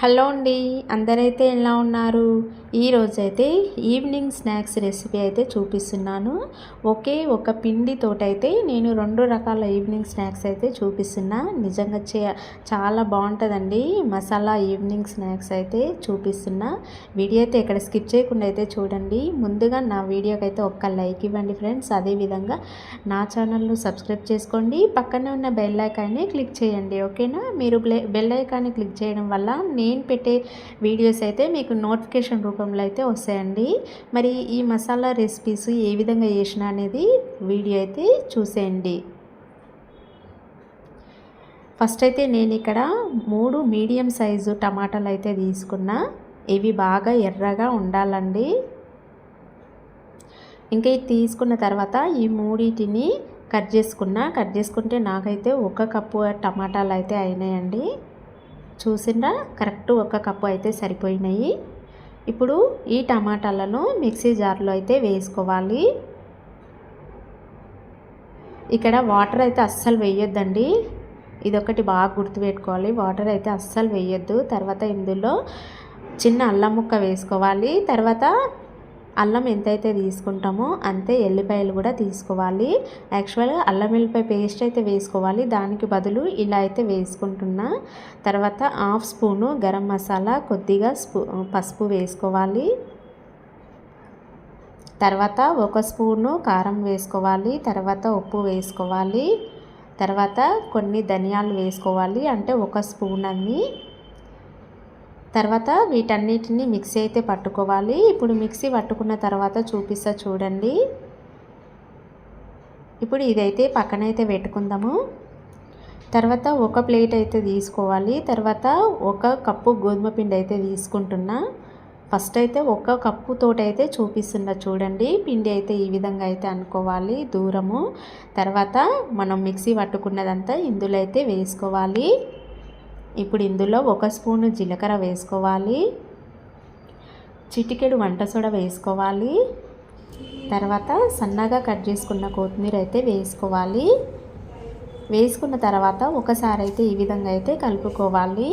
Hello అండి అందరైతే ఎలా ఉన్నారు? ఈరోజైతే ఈవినింగ్ స్నాక్స్ రెసిపీ అయితే చూపిస్తున్నాను. ఒకే ఒక పిండితోటైతే నేను రెండు రకాల ఈవినింగ్ స్నాక్స్ అయితే చూపిస్తున్నా. నిజంగా చే చాలా బాగుంటుందండి. మసాలా ఈవినింగ్ స్నాక్స్ అయితే చూపిస్తున్నా. వీడియో అయితే ఇక్కడ స్కిప్ చేయకుండా అయితే చూడండి. ముందుగా నా వీడియోకి అయితే ఒక్క లైక్ ఇవ్వండి ఫ్రెండ్స్. అదేవిధంగా నా ఛానల్ను సబ్స్క్రైబ్ చేసుకోండి. పక్కనే ఉన్న బెల్ ఐకాన్ని క్లిక్ చేయండి ఓకేనా? మీరు బెల్ ఐకాన్ని క్లిక్ చేయడం వల్ల నేను నేను పెట్టే వీడియోస్ అయితే మీకు నోటిఫికేషన్ రూపంలో అయితే వస్తాయండి. మరి ఈ మసాలా రెసిపీస్ ఏ విధంగా చేసిన అనేది వీడియో అయితే చూసేయండి. ఫస్ట్ అయితే నేను ఇక్కడ మూడు మీడియం సైజు టమాటాలు అయితే తీసుకున్నా. ఇవి బాగా ఎర్రగా ఉండాలండి. ఇంకా ఇది తీసుకున్న తర్వాత ఈ మూడింటిని కట్ చేసుకున్నా. కట్ చేసుకుంటే నాకైతే ఒక కప్పు టమాటాలు అయితే అయినాయండి. చూసిండ్రా? కరెక్ట్ ఒక కప్పు అయితే సరిపోయినాయి. ఇప్పుడు ఈ టమాటాలను మిక్సీ జార్లో అయితే వేసుకోవాలి. ఇక్కడ వాటర్ అయితే అస్సలు వేయొద్దండి. ఇదొకటి బాగా గుర్తుపెట్టుకోవాలి. వాటర్ అయితే అస్సలు వేయొద్దు. తర్వాత ఇందులో చిన్న అల్లం ముక్క వేసుకోవాలి. తర్వాత అల్లం ఎంతైతే తీసుకుంటామో అంతే ఎల్లిపాయలు కూడా తీసుకోవాలి. యాక్చువల్గా అల్లం ఎల్లిపాయ పేస్ట్ అయితే వేసుకోవాలి. దానికి బదులు ఇలా అయితే వేసుకుంటున్నా. తర్వాత హాఫ్ స్పూను గరం మసాలా కొద్దిగా స్పూ పసుపు వేసుకోవాలి. తర్వాత ఒక స్పూను కారం వేసుకోవాలి. తర్వాత ఉప్పు వేసుకోవాలి. తర్వాత కొన్ని ధనియాలు వేసుకోవాలి. అంటే ఒక స్పూన్ అన్నీ తర్వాత వీటన్నిటిని మిక్సీ అయితే పట్టుకోవాలి. ఇప్పుడు మిక్సీ పట్టుకున్న తర్వాత చూపిస్తా చూడండి. ఇప్పుడు ఇదైతే పక్కనైతే పెట్టుకుందాము. తర్వాత ఒక ప్లేట్ అయితే తీసుకోవాలి. తర్వాత ఒక కప్పు గోధుమ పిండి అయితే తీసుకుంటున్నా. ఫస్ట్ అయితే ఒక కప్పు తోట అయితే చూపిస్తున్నా చూడండి. పిండి అయితే ఈ విధంగా అయితే అనుకోవాలి దూరము. తర్వాత మనం మిక్సీ పట్టుకున్నదంతా ఇందులో అయితే వేసుకోవాలి. ఇప్పుడు ఇందులో ఒక స్పూను జీలకర్ర వేసుకోవాలి. చిటికెడు వంట సోడ వేసుకోవాలి. తర్వాత సన్నగా కట్ చేసుకున్న కొత్తిమీర అయితే వేసుకోవాలి. వేసుకున్న తర్వాత ఒకసారి అయితే ఈ విధంగా అయితే కలుపుకోవాలి.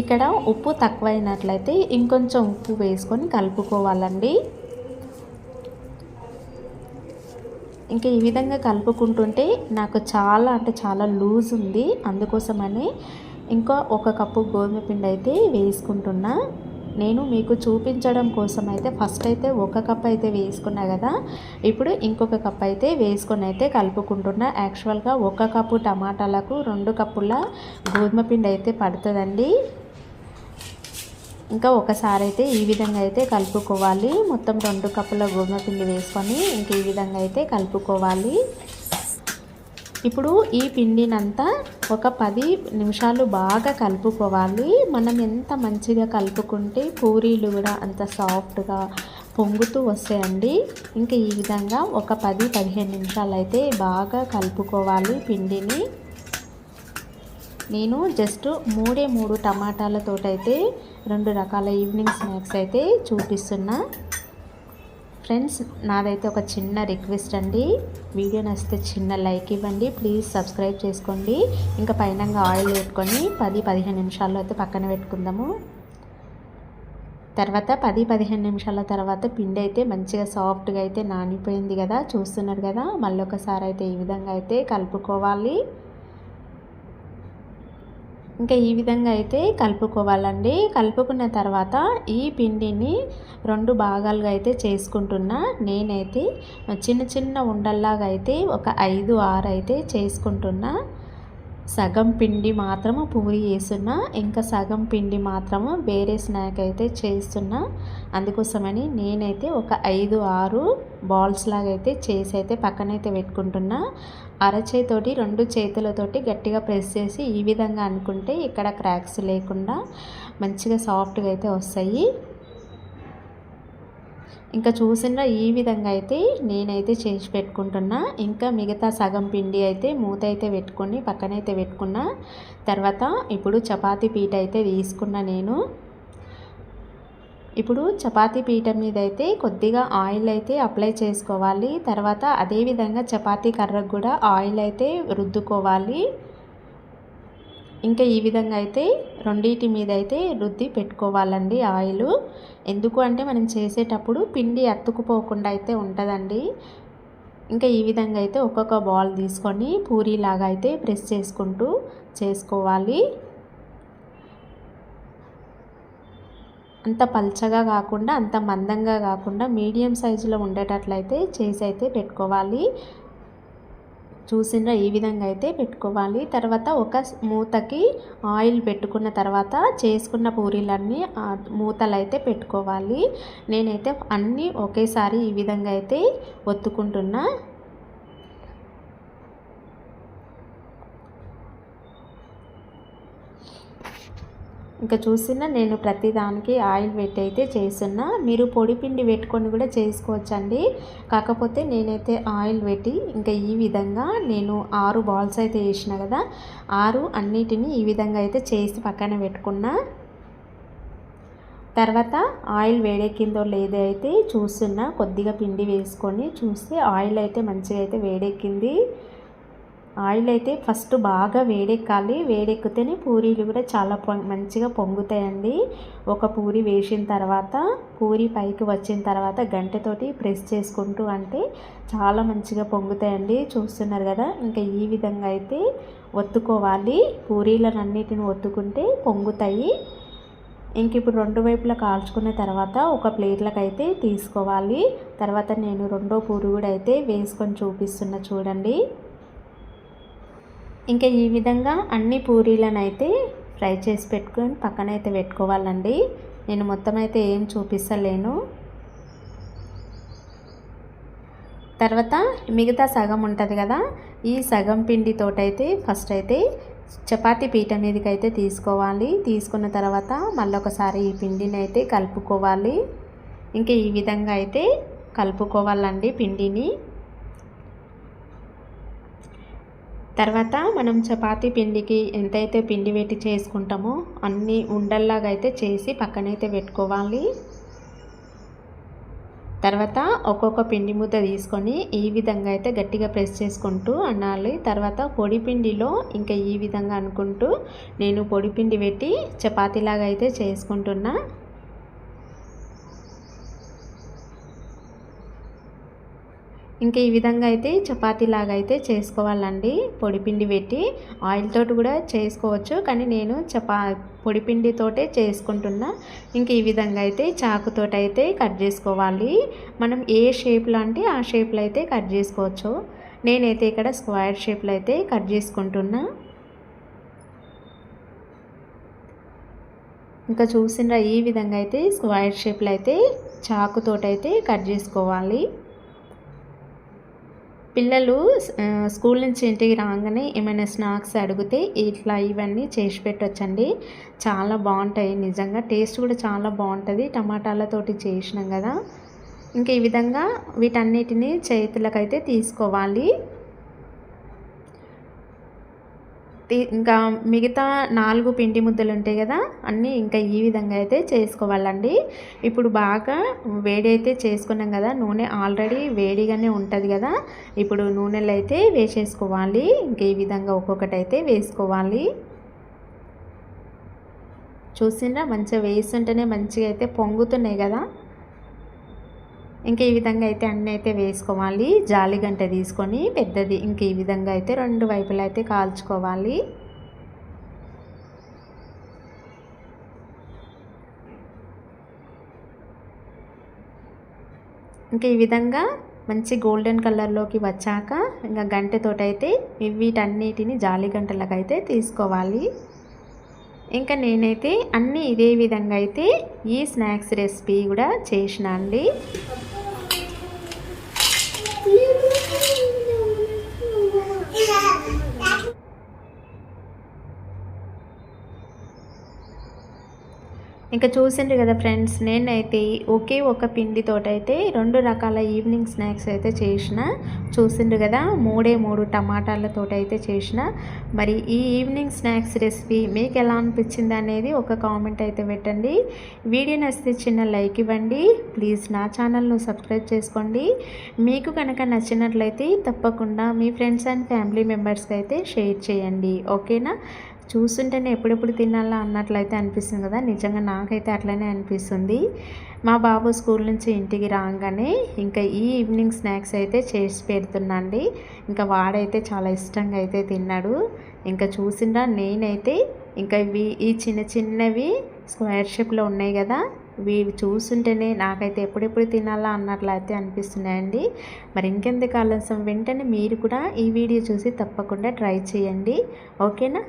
ఇక్కడ ఉప్పు తక్కువైనట్లయితే ఇంకొంచెం ఉప్పు వేసుకొని కలుపుకోవాలండి. ఇంకా ఈ విధంగా కలుపుకుంటుంటే నాకు చాలా అంటే చాలా లూజ్ ఉంది అందుకోసమని ఇంకా ఒక కప్పు గోధుమ పిండి అయితే వేసుకుంటున్నా. నేను మీకు చూపించడం కోసం అయితే ఫస్ట్ అయితే ఒక కప్ అయితే వేసుకున్నా కదా. ఇప్పుడు ఇంకొక కప్ అయితే వేసుకొని అయితే కలుపుకుంటున్నా. యాక్చువల్గా ఒక కప్పు టమాటాలకు రెండు కప్పుల గోధుమ పిండి అయితే పడుతుందండి. ఇంకా ఒకసారి అయితే ఈ విధంగా అయితే కలుపుకోవాలి. మొత్తం రెండు కప్పుల గోధుమ పిండి వేసుకొని ఇంక ఈ విధంగా అయితే కలుపుకోవాలి. ఇప్పుడు ఈ పిండినంతా ఒక పది నిమిషాలు బాగా కలుపుకోవాలి. మనం ఎంత మంచిగా కలుపుకుంటే పూరీలు కూడా అంత సాఫ్ట్గా పొంగుతూ వస్తాయండి. ఇంకా ఈ విధంగా ఒక పది పదిహేను నిమిషాలు అయితే బాగా కలుపుకోవాలి పిండిని. నేను జస్ట్ మూడే మూడు టమాటాలతోటైతే రెండు రకాల ఈవినింగ్ స్నాక్స్ అయితే చూపిస్తున్నా. ఫ్రెండ్స్ నాదైతే ఒక చిన్న రిక్వెస్ట్ అండి. వీడియో నచ్చితే చిన్న లైక్ ఇవ్వండి. ప్లీజ్ సబ్స్క్రైబ్ చేసుకోండి. ఇంకా పైన ఆయిల్ పెట్టుకొని పది పదిహేను నిమిషాల్లో అయితే పక్కన పెట్టుకుందాము. తర్వాత పది పదిహేను నిమిషాల తర్వాత పిండి అయితే మంచిగా సాఫ్ట్గా అయితే నానిపోయింది కదా చూస్తున్నారు కదా. మళ్ళీ ఒకసారి అయితే ఈ విధంగా అయితే కలుపుకోవాలి. ఇంకా ఈ విధంగా అయితే కలుపుకోవాలండి. కలుపుకున్న తర్వాత ఈ పిండిని రెండు భాగాలుగా అయితే చేసుకుంటున్నా. నేనైతే చిన్న చిన్న ఉండల్లాగా అయితే ఒక ఐదు ఆరు అయితే చేసుకుంటున్నా. సగం పిండి మాత్రము పూరి వేస్తున్నా ఇంకా సగం పిండి మాత్రము వేరే స్నాక్ అయితే చేస్తున్నా. అందుకోసమని నేనైతే ఒక ఐదు ఆరు బాల్స్ లాగా అయితే చేసి అయితే పక్కనైతే పెట్టుకుంటున్నా. అరచేతోటి రెండు చేతులతోటి గట్టిగా ప్రెస్ చేసి ఈ విధంగా అనుకుంటే ఇక్కడ క్రాక్స్ లేకుండా మంచిగా సాఫ్ట్గా అయితే వస్తాయి. ఇంకా చూసిన ఈ విధంగా అయితే నేనైతే చేసి పెట్టుకుంటున్నా. ఇంకా మిగతా సగం పిండి అయితే మూత అయితే పెట్టుకొని పక్కనైతే పెట్టుకున్నా. తర్వాత ఇప్పుడు చపాతీ పీట అయితే తీసుకున్నా నేను. ఇప్పుడు చపాతీ పీట మీద అయితే కొద్దిగా ఆయిల్ అయితే అప్లై చేసుకోవాలి. తర్వాత అదేవిధంగా చపాతీ కర్రకు కూడా ఆయిల్ అయితే రుద్దుకోవాలి. ఇంకా ఈ విధంగా అయితే రెండింటి మీద అయితే రుద్ది పెట్టుకోవాలండి ఆయిల్. ఎందుకు అంటే మనం చేసేటప్పుడు పిండి అతుకుపోకుండా అయితే ఉంటుందండి. ఇంకా ఈ విధంగా అయితే ఒక్కొక్క బాల్ తీసుకొని పూరీలాగా అయితే ప్రెస్ చేసుకుంటూ చేసుకోవాలి. అంత పల్చగా కాకుండా అంత మందంగా కాకుండా మీడియం సైజులో ఉండేటట్లయితే చేసి అయితే పెట్టుకోవాలి. చూసిన ఈ విధంగా అయితే పెట్టుకోవాలి. తర్వాత ఒక మూతకి ఆయిల్ పెట్టుకున్న తర్వాత చేసుకున్న పూరీలన్నీ మూతలు అయితే పెట్టుకోవాలి. నేనైతే అన్నీ ఒకేసారి ఈ విధంగా అయితే ఒత్తుకుంటున్నా. ఇంకా చూసిన నేను ప్రతిదానికి ఆయిల్ పెట్టి అయితే చేస్తున్నా. మీరు పొడి పిండి పెట్టుకొని కూడా చేసుకోవచ్చండి. కాకపోతే నేనైతే ఆయిల్ పెట్టి ఇంకా ఈ విధంగా నేను ఆరు బాల్స్ అయితే వేసిన కదా ఆరు అన్నిటిని ఈ విధంగా అయితే చేసి పక్కన పెట్టుకున్నా. తర్వాత ఆయిల్ వేడెక్కిందో లేదో అయితే చూస్తున్నా. కొద్దిగా పిండి వేసుకొని చూస్తే ఆయిల్ అయితే మంచిగా అయితే వేడెక్కింది. ఆయిల్ అయితే ఫస్ట్ బాగా వేడెక్కాలి. వేడెక్కితేనే పూరీలు కూడా చాలా మంచిగా పొంగుతాయండి. ఒక పూరి వేసిన తర్వాత పూరి పైకి వచ్చిన తర్వాత గంటతోటి ప్రెస్ చేసుకుంటూ అంటే చాలా మంచిగా పొంగుతాయండి. చూస్తున్నారు కదా ఇంకా ఈ విధంగా అయితే ఒత్తుకోవాలి. పూరీలను అన్నిటిని ఒత్తుకుంటే పొంగుతాయి. ఇంక ఇప్పుడు రెండు వైపులా కాల్చుకున్న తర్వాత ఒక ప్లేట్లకు అయితే తీసుకోవాలి. తర్వాత నేను రెండో పూరి కూడా అయితే వేసుకొని చూపిస్తున్నా చూడండి. ఇంకా ఈ విధంగా అన్ని పూరీలను అయితే ఫ్రై చేసి పెట్టుకొని పక్కన అయితే పెట్టుకోవాలండి. నేను మొత్తం అయితే ఏం చూపిస్తలేను. తర్వాత మిగతా సగం ఉంటుంది కదా ఈ సగం పిండితోటైతే ఫస్ట్ అయితే చపాతి పీట మీదకి అయితే తీసుకోవాలి. తీసుకున్న తర్వాత మళ్ళొకసారి ఈ పిండిని అయితే కలుపుకోవాలి. ఇంకా ఈ విధంగా అయితే కలుపుకోవాలండి పిండిని. తర్వాత మనం చపాతీ పిండికి ఎంతైతే పిండి పెట్టి చేసుకుంటామో అన్ని ఉండల్లాగా అయితే చేసి పక్కనైతే పెట్టుకోవాలి. తర్వాత ఒక్కొక్క పిండి ముద్ద తీసుకొని ఈ విధంగా అయితే గట్టిగా ప్రెస్ చేసుకుంటూ అనాలి. తర్వాత పొడి పిండిలో ఇంకా ఈ విధంగా అనుకుంటూ నేను పొడి పిండి పెట్టి చపాతీలాగా అయితే చేసుకుంటున్నా. ఇంకా ఈ విధంగా అయితే చపాతీలాగా అయితే చేసుకోవాలండి. పొడిపిండి పెట్టి ఆయిల్ తోటి కూడా చేసుకోవచ్చు. కానీ నేను చపా పొడిపిండితోటే చేసుకుంటున్నా. ఇంక ఈ విధంగా అయితే చాకుతోటి అయితే కట్ చేసుకోవాలి. మనం ఏ షేప్లో అంటే ఆ షేప్లో అయితే కట్ చేసుకోవచ్చు. నేనైతే ఇక్కడ స్క్వేర్ షేప్లో అయితే కట్ చేసుకుంటున్నా. ఇంకా చూసిన ఈ విధంగా అయితే స్క్వేర్ షేప్లో అయితే చాకుతోటైతే కట్ చేసుకోవాలి. పిల్లలు స్కూల్ నుంచి ఇంటికి రాగానే ఏమైనా స్నాక్స్ అడిగితే ఇట్లా ఇవన్నీ చేసి పెట్టచ్చండి. చాలా బాగుంటాయి. నిజంగా టేస్ట్ కూడా చాలా బాగుంటుంది. టమాటాలతోటి చేసినాం కదా. ఇంకా ఈ విధంగా వీటన్నిటిని చేతులకైతే తీసుకోవాలి. ఇంకా మిగతా నాలుగు పిండి ముద్దలు ఉంటాయి కదా అన్నీ ఇంకా ఈ విధంగా అయితే చేసుకోవాలండి. ఇప్పుడు బాగా వేడి అయితే చేసుకున్నాం కదా నూనె ఆల్రెడీ వేడిగానే ఉంటుంది కదా ఇప్పుడు నూనెలు అయితే వేసేసుకోవాలి. ఇంక ఈ విధంగా ఒక్కొక్కటి అయితే వేసుకోవాలి. చూసిండ్రా మంచిగా వేస్తుంటేనే మంచిగా అయితే పొంగుతున్నాయి కదా. ఇంకా ఈ విధంగా అయితే అన్నీ అయితే వేసుకోవాలి. జాలి గంట తీసుకొని పెద్దది ఇంక ఈ విధంగా అయితే రెండు వైపులు అయితే కాల్చుకోవాలి. ఇంకా ఈ విధంగా మంచి గోల్డెన్ కలర్లోకి వచ్చాక ఇంకా గంటతోటైతే వీటన్నిటిని జాలి గంటలకు అయితే తీసుకోవాలి. ఇంకా నేనైతే అన్నీ ఇదే విధంగా అయితే ఈ స్నాక్స్ రెసిపీ కూడా చేసిన అండి. ఇంకా చూసిండ్రు కదా ఫ్రెండ్స్ నేనైతే ఒకే ఒక పిండితోటైతే రెండు రకాల ఈవినింగ్ స్నాక్స్ అయితే చేసిన. చూసిండ్రు కదా మూడే మూడు టమాటాలతోటైతే చేసిన. మరి ఈ ఈవినింగ్ స్నాక్స్ రెసిపీ మీకు ఎలా అనిపించింది అనేది ఒక కామెంట్ అయితే పెట్టండి. వీడియో నచ్చితే చిన్న లైక్ ఇవ్వండి. ప్లీజ్ నా ఛానల్ను సబ్స్క్రైబ్ చేసుకోండి. మీకు కనుక నచ్చినట్లయితే తప్పకుండా మీ ఫ్రెండ్స్ అండ్ ఫ్యామిలీ మెంబర్స్కి అయితే షేర్ చేయండి. ఓకేనా? చూస్తుంటేనే ఎప్పుడెప్పుడు తినాలా అన్నట్లయితే అనిపిస్తుంది కదా. నిజంగా నాకైతే అట్లనే అనిపిస్తుంది. మా బాబు స్కూల్ నుంచి ఇంటికి రాగానే ఇంకా ఈ ఈవినింగ్ స్నాక్స్ అయితే చేసి పెడుతున్నాండి. ఇంకా వాడైతే చాలా ఇష్టంగా అయితే తిన్నాడు. ఇంకా చూసిందా నేనైతే ఇంకా ఇవి ఈ చిన్న చిన్నవి స్క్వేర్ షేప్లో ఉన్నాయి కదా. వీవి చూస్తుంటేనే నాకైతే ఎప్పుడెప్పుడు తినాలా అన్నట్లయితే అనిపిస్తున్నాయండి. మరి ఇంకెందుకు ఆలస్యం? వెంటనే మీరు కూడా ఈ వీడియో చూసి తప్పకుండా ట్రై చేయండి. ఓకేనా?